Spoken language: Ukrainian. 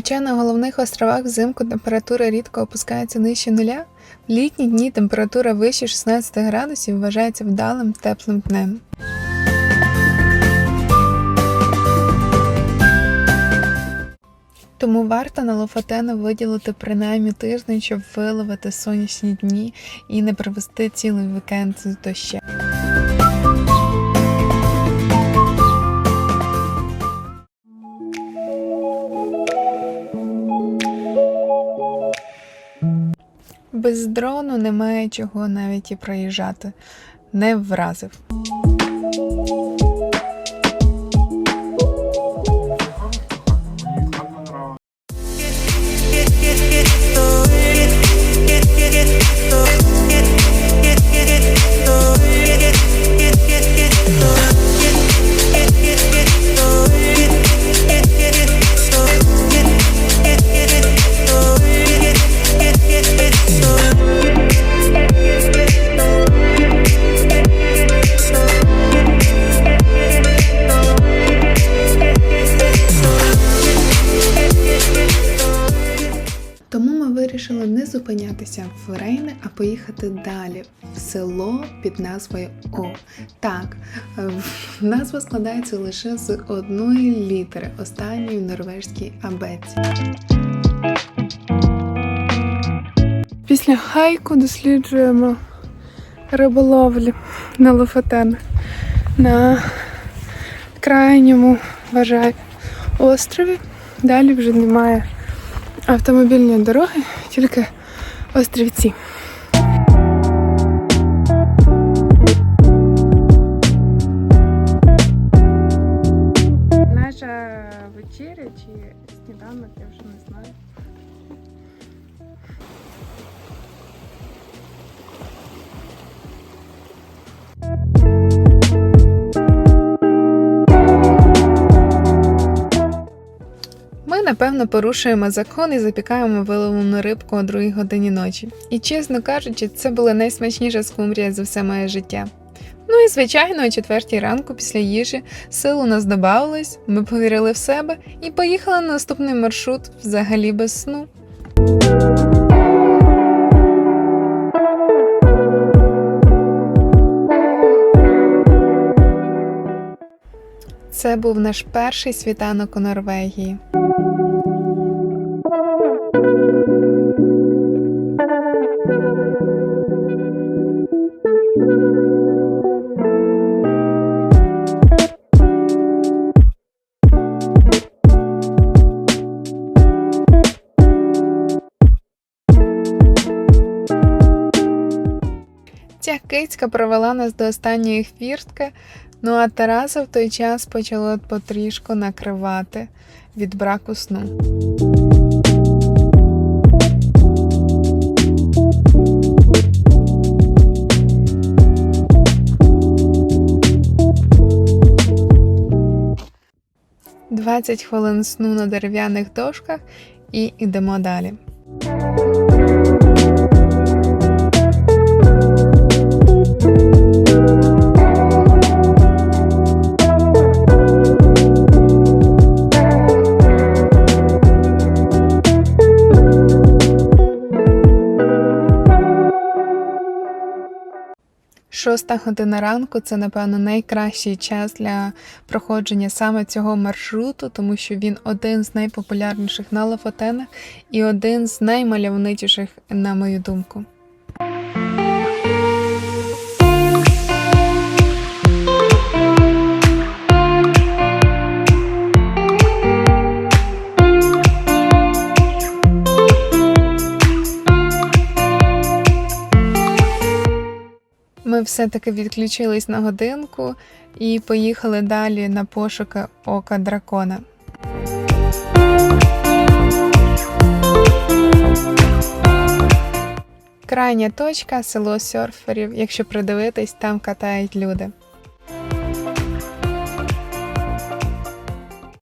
Хоча на головних островах взимку температура рідко опускається нижче нуля, в літні дні температура вище 16 градусів вважається вдалим теплим днем. Тому варто на Лофотену виділити принаймні тиждень, щоб виловити сонячні дні і не провести цілий вікенд з дощем. Без дрону немає чого навіть і проїжджати. Не вразив. Зупинятися в Рейне, а поїхати далі в село під назвою О. Так, е, назва складається лише з одної літери, останньої в норвежській абетці. Після хайку досліджуємо риболовлю на Лофотен на крайньому вважаю острові. Далі вже немає автомобільної дороги, тільки острівці. Наша вечеря чи сніданок, я вже не знаю. Напевно, порушуємо закон і запікаємо виловлену рибку о другій годині ночі. І чесно кажучи, це була найсмачніша скумбрія за все моє життя. Ну і звичайно, о четвертій ранку після їжі сил у нас додавалось, ми повірили в себе і поїхали на наступний маршрут взагалі без сну. Це був наш перший світанок у Норвегії. Кицька провела нас до останньої хвіртки, ну а Тараса в той час почало потрішку накривати від браку сну. Двадцять хвилин сну на дерев'яних дошках і йдемо далі. Шоста година ранку це, напевно, найкращий час для проходження саме цього маршруту, тому що він один з найпопулярніших на Лафотенах і один з наймальовничіших, на мою думку. Все-таки відключились на годинку і поїхали далі на пошуки ока дракона. Крайня точка село серферів. Якщо придивитись, там катають люди.